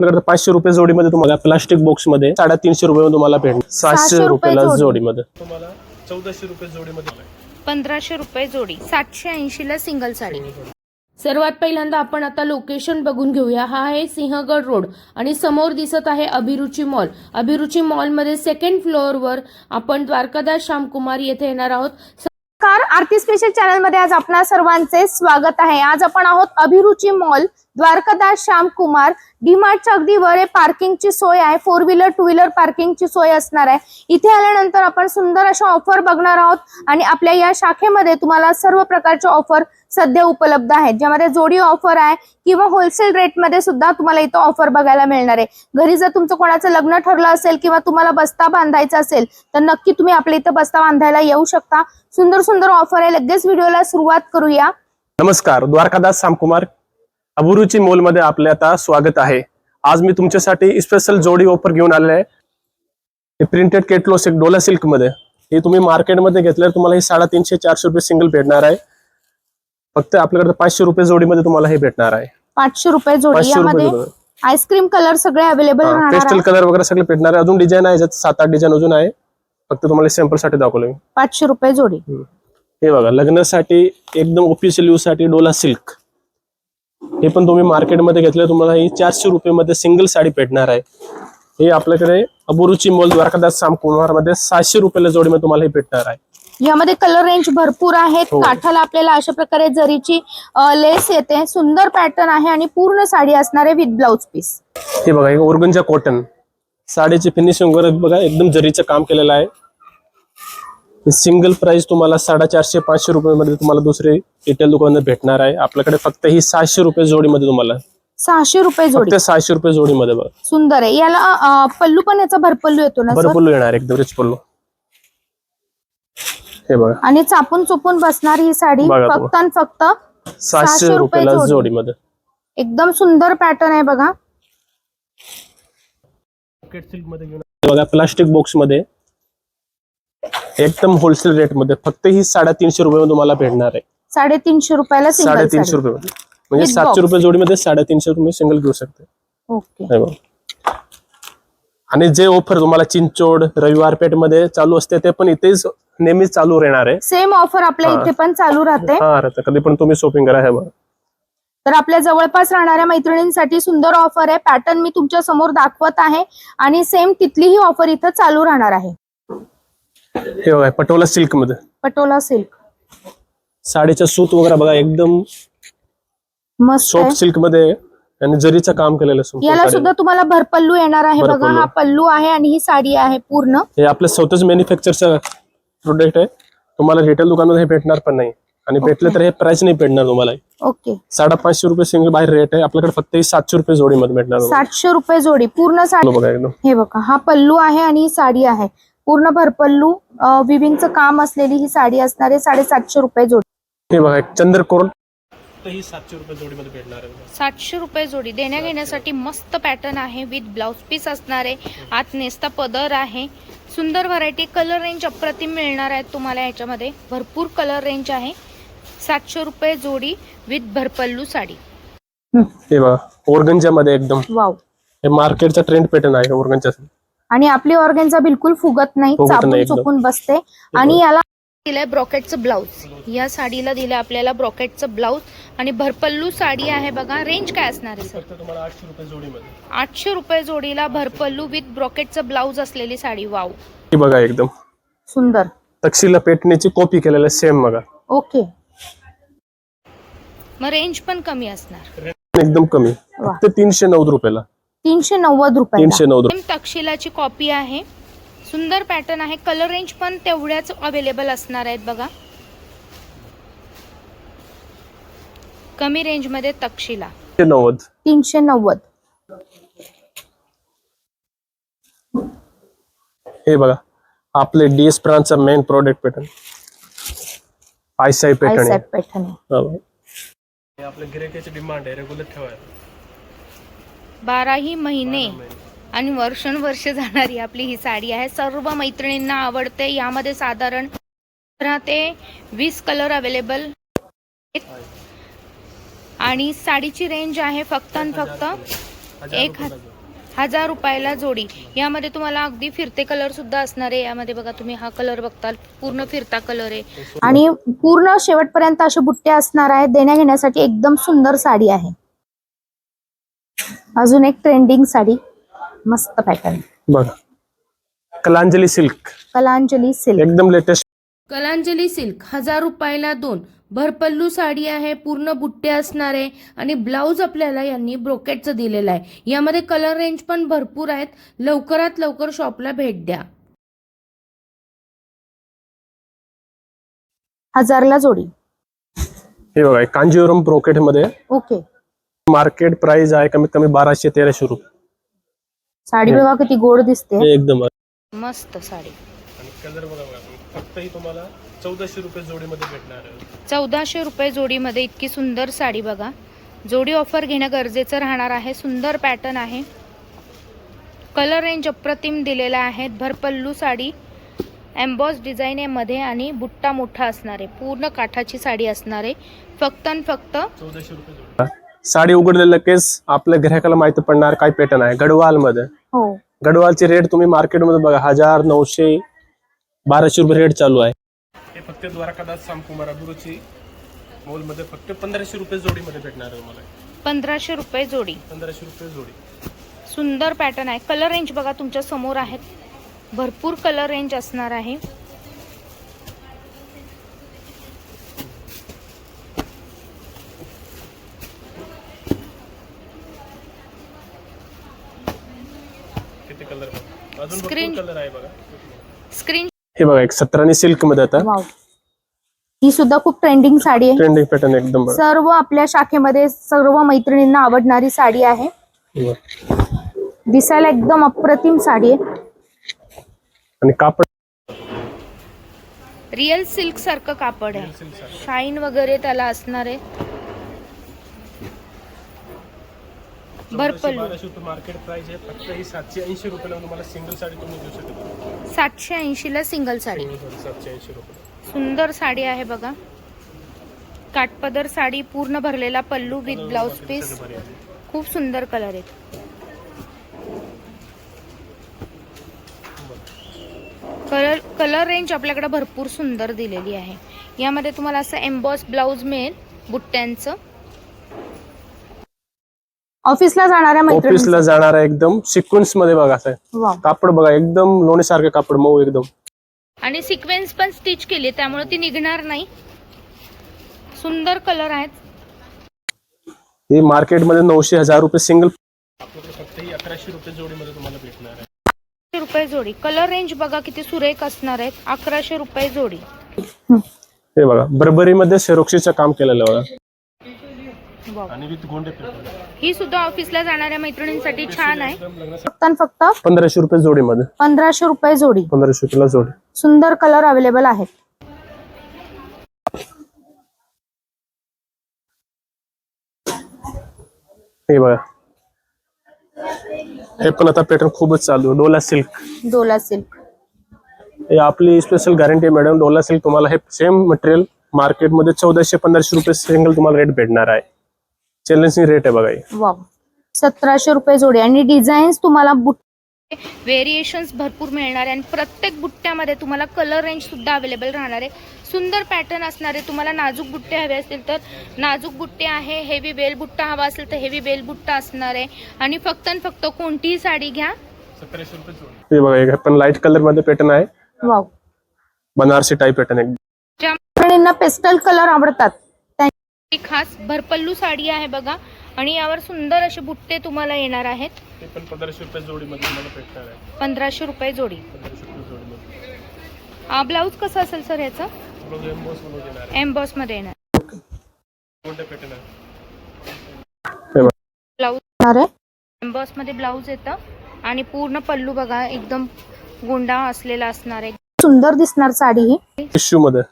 आपल्याकडे पाचशे रुपये जोडीमध्ये तुम्हाला प्लास्टिक बॉक्समध्ये साडेतीनशे रुपये तुम्हाला भेटणार. सातशे रुपये रुपयाला जोडी. जोडीमध्ये. तुम्हाला चौदाशे रुपये जोडीमध्ये पंधराशे रुपये जोडी सातशे ऐंशी ला सिंगल साडी. सर्वात पहिल्यांदा आपण आता लोकेशन बघून घेऊया. हा आहे सिंहगड रोड आणि समोर दिसत आहे अभिरुची मॉल अभिरुची मॉलमध्ये सेकंड फ्लोअरवर आपण द्वारकादास श्यामकुमार येथे येणार आहोत. नमस्कार आरती स्पेशल चॅनलमध्ये आज आपणा सर्वांचे स्वागत आहे. आज आपण आहोत अभिरुची मॉल द्वारकादास श्याम कुमार डीमार्टच्या अगदी वर आहे पार्किंगची सोय आहे. फोर व्हीलर टू व्हीलर पार्किंगची सोय असणार आहे. इथे आल्यानंतर आपण सुंदर अशा ऑफर बघणार आहोत आणि आपल्या या शाखेमध्ये तुम्हाला सर्व प्रकारच्या ऑफर सध्या उपलब्ध आहेत. ज्यामध्ये जोडी ऑफर आहे किंवा होलसेल रेटमध्ये सुद्धा तुम्हाला इथं ऑफर बघायला मिळणार आहे. घरी जर तुमचं कोणाचं लग्न ठरलं असेल किंवा तुम्हाला बस्ता बांधायचा असेल तर नक्की तुम्ही आपल्या इथं बस्ता बांधायला येऊ शकता. सुंदर सुंदर ऑफर आहे. लगेच व्हिडिओला सुरुवात करूया. नमस्कार. द्वारकादास सामकुमार अबुरुची मध्ये आपले आता स्वागत आहे. आज मी तुमच्यासाठी स्पेशल जोडी ऑफर घेऊन आलेले आहे. हे प्रिंटेड केटलो सिल्क डोला सिल्कमध्ये. हे तुम्ही मार्केटमध्ये घेतल्यावर तुम्हाला हे साडेतीनशे चारशे रुपये सिंगल भेटणार आहे. फक्त आपल्याकडे पाचशे रुपये जोडीमध्ये तुम्हाला हे भेटणार आहे. पाचशे रुपये जोडी पाचशे यामध्ये रुपये आईस्क्रीम कलर सगळे अवेलेबल राहणार पेस्टल आहे. कलर वगैरे सगळे भेटणार आहे. अजून डिझाईन आहे ज्यात सात आठ डिझाईन अजून आहे. फक्त तुम्हाला सॅम्पलसाठी दाखवलं मी. पाचशे रुपये जोडी. हे बघा लग्नासाठी एकदम ऑफिशियल यूजसाठी डोला सिल्क हे पण तुम्ही मार्केटमध्ये घेतलं तुम्हाला ही चारशे रुपये मध्ये सिंगल साडी भेटणार आहे. हे आपल्याकडे अबुरुची मॉल द्वारकादास साम कुमारमध्ये सातशे रुपयाला जोडीमध्ये तुम्हाला हे भेटणार आहे. यामध्ये कलर रेंज भरपूर आहेत. हो. काठाला आपल्याला अशा प्रकारे जरीची लेस येते सुंदर पॅटर्न आहे आणि पूर्ण साडी असणार आहे विथ ब्लाउज पीस हे बघा हे ओरगंजा कॉटन साडीची फिनिशिंग वगैरे बघा एकदम जरीचं काम केलेलं आहे. सिंगल प्राइस तुम्हाला साडेचारशे पाचशे रुपयामध्ये तुम्हाला दुसरे रिटेल दुकानात भेटणार आहे. आपल्याकडे फक्त ही सहाशे रुपये जोडीमध्ये तुम्हाला. सहाशे रुपये जोडी. फक्त सहाशे रुपये जोडीमध्ये बघा. सुंदर आहे. याला अ, पल्लू पण याचा भरपल्लू येतो ना सर? भरपूर येणार एकदम रिच पल्लू. हे बघा. आणि चापून चुपून बसणार ही साडी बघा फक्त आणि फक्त सहाशे रुपये रुपयाला जोडी. जोडीमध्ये. एकदम सुंदर पॅटर्न आहे बघा. बघा प्लास्टिक बॉक्समध्ये एकदम होलसेल रेटमध्ये फक्त ही साडेतीनशे रुपये तुम्हाला भेटणार आहे. साडेतीनशे रुपयाला साडेतीनशे रुपये म्हणजे With सातशे box. रुपये जोडीमध्ये साडेतीनशे रुपये सिंगल घेऊ शकते. ओके. हे बघा. आणि जे ऑफर तुम्हाला चिंचोड रविवार पेठमध्ये चालू असते ते पण इथेच नेहमीच चालू राहणार आहे. सेम ऑफर आपल्या हा. इथे पण चालू राहते. हा कधी पण तुम्ही शॉपिंग करा हे बघा. तर आपल्या जवळपास राहणाऱ्या मैत्रिणींसाठी सुंदर ऑफर आहे. पॅटर्न मी तुमच्यासमोर दाखवत आहे. आणि सेम तिथलीही ऑफर इथं चालू राहणार आहे. हे बघा पटोला सिल्कमध्ये. पटोला सिल्क साडीचं सूत वगैरे बघा एकदम मस्त सॉफ्ट सिल्कमध्ये आणि जरीचं काम केलेलं संपूर्ण याला साडीवर. सुद्धा तुम्हाला भरपल्लू येणार आहे बघा. भरपल्लू. हा पल्लू आहे आणि ही साडी आहे पूर्ण. हे आपलं स्वतःच मॅन्युफॅक्चरचं प्रोडक्ट आहे. तुम्हाला रिटेल दुकानात हे भेटणार पण नाही. आणि भेटलं तर हे प्राइस नाही भेटणार तुम्हाला. ओके साडेपाचशे रुपये सिंगल बाहेर रेट आहे. आपल्याकडे फक्त ही सातशे रुपये जोडीमध्ये भेटणार तुम्हाला. सातशे रुपये जोडी पूर्ण साडी. बघा एकदम. हे बघा हा पल्लू आहे आणि ही साडी आहे. पूर्ण भरपल्लू विविंगचं काम असलेली ही साडी असणार आहे साडेसातशे रुपये जोडी. हे बघा चंद्रकोर ही सातशे रुपये जोडीमध्ये भेटणार आहे सातशे रुपये जोडी. देण्या घेण्यासाठी मस्त पॅटर्न आहे विथ ब्लाउज पीस असणार आहे आत नेसता पदर आहे. सुंदर व्हरायटी कलर रेंज अप्रतिम मिळणार आहेत तुम्हाला याच्यामध्ये. भरपूर कलर रेंज आहे. सातशे रुपये जोडी विथ भरपल्लू साडी. हे बघा ओरगंजा मध्ये एकदम. वाव. हे मार्केटचा ट्रेंड पॅटर्न आहे ओरगंजा आणि आपली ऑर्गेन्झा बिलकुल फुगत नाही चापून. चुकून बसते आणि याला दिलंय ब्रॉकेटचं ब्लाऊज या साडीला दिलंय आपल्याला ब्रॉकेटचं ब्लाऊज आणि भरपल्लू साडी आहे बघा. रेंज काय असणार आहे सर फक्त तुम्हाला आठशे रुपये जोडीमध्ये आठशे रुपये जोडीला भरपल्लू विथ ब्रॉकेटचं ब्लाऊज असलेली साडी. वाव ही बघा एकदम. सुंदर. तक्षिला पेटण्याची कॉपी केलेलं सेम बघा. ओके मग रेंज पण कमी असणार. एकदम कमी. फक्त तीनशे नऊ रुपयाला. तीनशे नव्वद रुपये तीनशे नऊ रुपये सेम तक्षशिलाची कॉपी आहे. सुंदर पॅटर्न आहे. कलर रेंज पण तेवढ्याच अवेलेबल असणार आहेत बघा. कमी रेंजमध्ये तक्षशिला. तीनशे नव्वद. तीनशे नव्वद. हे बघा. आपले डीएस ब्रांडचा मेन प्रोडक्ट पॅटर्न आयसाई पॅटर्न आहे. हे आपल्या गिरायकाची डिमांड आहे. रेग्युलर ठेवायला. बाराही महिने आणि वर्षानुवर्ष जाणारी आपली ही साडी आहे. सर्व मैत्रिणींना आवडते. यामध्ये साधारण पंधरा ते वीस कलर अवेलेबल आणि साडीची रेंज आहे फक्त आणि फक्त एक हजार रुपयाला जोडी. यामध्ये तुम्हाला अगदी फिरते कलर सुद्धा असणार आहे. यामध्ये बघा तुम्ही हा कलर बघताल. पूर्ण फिरता कलर आहे. आणि पूर्ण शेवटपर्यंत असे बुट्टे असणार आहेत. देण्या घेण्यासाठी एकदम सुंदर साडी आहे. अजून एक ट्रेंडिंग साडी मस्त पॅटर्न बघा. कलांजली सिल्क. कलांजली सिल्क. एकदम लेटेस्ट कलांजली सिल्क हजार रुपयाला दोन. भरपल्लू साडी आहे पूर्ण बुट्टे असणार आहे आणि ब्लाऊज आपल्याला यांनी ब्रोकेटचं दिलेलं आहे. यामध्ये कलर रेंज पण भरपूर आहेत. लवकरात लवकर शॉपला भेट द्या. हजारला जोडी. हे बघा कांजीवरम ब्रोकेटमध्ये ओके मार्केट प्राइस आहे कमीत कमी बाराशे तेराशे रुपये. साडी बघा किती गोड दिसते. हे एकदम मस्त साडी. आणि कलर बघा बघा फक्त ही तुम्हाला चौदाशे रुपये जोडीमध्ये भेटणार आहे. चौदाशे रुपये जोडीमध्ये इतकी सुंदर साडी बघा. जोडी ऑफर घेणं गरजेचं राहणार आहे. सुंदर पॅटर्न आहे. कलर रेंज अप्रतिम दिलेला आहे. भरपल्लू साडी. एम्बॉस डिझाईन आहे मध्ये आणि बुट्टा मोठा असणार आहे. पूर्ण काठाची साडी असणार आहे. फक्त आणि फक्त चौदाशे रुपये जोडी. साडी उघडलेलं केस आपल्या ग्राहकाला माहिती पडणार काय पॅटर्न आहे. गडवाल मध्ये हो. गडवालचे रेट तुम्ही मार्केटमध्ये बघा हजार नऊशे बाराशे रुपये रेट चालू आहे. हे फक्त द्वारकादास सामकुमार अभिरुची मॉलमध्ये फक्त पंधराशे रुपये जोडीमध्ये भेटणार आहे मला पंधराशे रुपये जोडी. पंधराशे रुपये जोडी. सुंदर पॅटर्न आहे. कलर रेंज बघा तुमच्यासमोर आहेत. भरपूर कलर रेंज असणार आहे. किती कलर बघा अजून Screen- कलर आहे बघा. स्क्रीन हे बघा एक सतरानी सिल्कमध्ये आता. वाव ही सुद्धा खूप ट्रेंडिंग साडी आहे. ट्रेंडिंग पॅटर्न एकदम बघा. सर्व आपल्या शाखेमध्ये सर्व मैत्रिणींना आवडणारी साडी आहे. बघा. दिसायला एकदम अप्रतिम साडी आहे. आणि कापड? रिअल सिल्क सारखं कापड आहे. शाईन वगैरे त्याला असणार आहे. भरपल्लू बाराशे रुपये मार्केट प्राइस आहे. फक्त ही सातशे ऐंशी रुपयाला तुम्हाला सिंगल साडी तुम्ही देऊ शकता. सातशे ऐंशी ला सिंगल साडी सातशे ऐंशी रुपये. सुंदर साडी आहे बघा. काटपदर साडी पूर्ण भरलेला पल्लू विथ ब्लाउज पीस खूप सुंदर कलर आहेत. कलर कलर रेंज आपल्याकडे भरपूर सुंदर दिलेली आहे. यामध्ये तुम्हाला असं एम्बॉस ब्लाऊज मिळेल बुट्ट्यांचं. ऑफिसला जाणाऱ्या मैत्रिणी ऑफिसला जाणार आहे एकदम सिक्वेन्समध्ये बघा वाव कापड बघा एकदम लोणीसारखं कापड मऊ एकदम. आणि सिक्वेन्स पण स्टिच केली त्यामुळे ती निघणार नाही. सुंदर कलर आहेत. ही मार्केटमध्ये नऊशे हजार रुपये सिंगल फक्त अकराशे रुपये जोडी. कलर रेंज बघा किती सुरेख असणार आहेत. अकराशे रुपये जोडी. हे बघा बर्बरीमध्ये सेरोक्सीचं काम केलेलं बघा. आणि विथ गोंडे ही सुद्धा ऑफिसला जाणाऱ्या मैत्रिणींसाठी छान आहे. फक्त आणि फक्त पंधराशे रुपये जोडीमध्ये. पंधराशे रुपये जोडी. पंधराशे रुपयाला जोडी. सुंदर कलर अवेलेबल आहेत. हे बघा. हे पण आता पॅटर्न खूपच चालू आहे. डोला सिल्क. डोला सिल्क. हे आपली स्पेशल गॅरंटी आहे मॅडम डोला सिल्क तुम्हाला हे सेम मटेरियल मार्केटमध्ये चौदाशे पंधराशे रुपये सिंगल तुम्हाला रेट भेटणार आहे. चॅलेंजिंग रेट आहे बघा हे. सतराशे रुपये जोडी. आणि डिझाईन्स तुम्हाला बुट व्हेरिएशन्स भरपूर मिळणार आहे. आणि प्रत्येक बुट्ट्यामध्ये तुम्हाला कलर रेंज सुद्धा अवेलेबल राहणार आहे. सुंदर पॅटर्न असणार आहे. तुम्हाला नाजूक बुट्टे हवे असतील तर नाजूक बुट्टे आहे. हेवी बेल बुट्टा हवा असेल तर हेवी बेल बुट्टा असणार आहे. आणि फक्त आणि फक्त कोणतीही साडी घ्या. सतराशे रुपये जोडी. हे बघा हे पण लाइट कलरमध्ये पॅटर्न आहे. वाव बनारसी टाईप पॅटर्न आहे. ज्या पेस्टल कलर आवडतात. ही खास भरपल्लू साडी आहे बघा. आणि यावर सुंदर असे बुट्टे तुम्हाला येणार आहेत. ते पण पंधराशे रुपये जोडीमध्ये तुम्हाला भेटणार आहे. पंधराशे रुपये जोडी. पंधराशे रुपये जोडीमध्ये. हा ब्लाऊज कसं असेल सर याचं ब्लाऊज एम्बॉसमध्ये येणार आहे. एम्बॉसमध्ये येणार. पॅटर्न आहे ब्लाऊज. एम्बॉसमध्ये ब्लाऊज येतं. आणि पूर्ण पल्लू बघा एकदम गोंडा असलेला असणार आहे. सुंदर दिसणार साडी ही. टिश्यू मध्ये.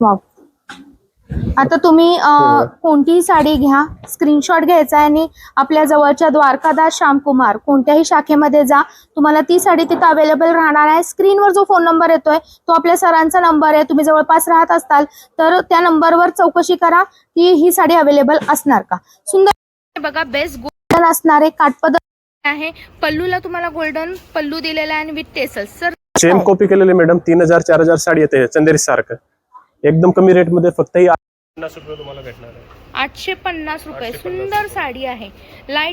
वाव आता तुम्ही अं, कोणतीही साडी घ्या स्क्रीनशॉट घ्यायचा आहे आणि आपल्या जवळच्या द्वारकादास श्यामकुमार कोणत्याही शाखेमध्ये जा. तुम्हाला ती साडी तिथं अवेलेबल राहणार आहे. स्क्रीनवर जो फोन नंबर येतोय तो आपल्या सरांचा नंबर आहे. तुम्ही जवळपास राहत असताल तर त्या नंबरवर चौकशी करा की ही साडी अवेलेबल असणार का. सुंदर बघा बेस्ट पण असणार आहे काठपदर आहे. पल्लूला तुम्हाला गोल्डन पल्लू दिलेला आहे आणि with tassels sir same copy केलेले मॅडम तीन हजार चार हजार साडी येते चंदेरी सारखं एकदम कमी रेटमध्ये फक्त ही पन्नास रुपये तुम्हाला भेटणार आहे. आठशे पन्नास रुपये. सुंदर साडी आहे. लाइट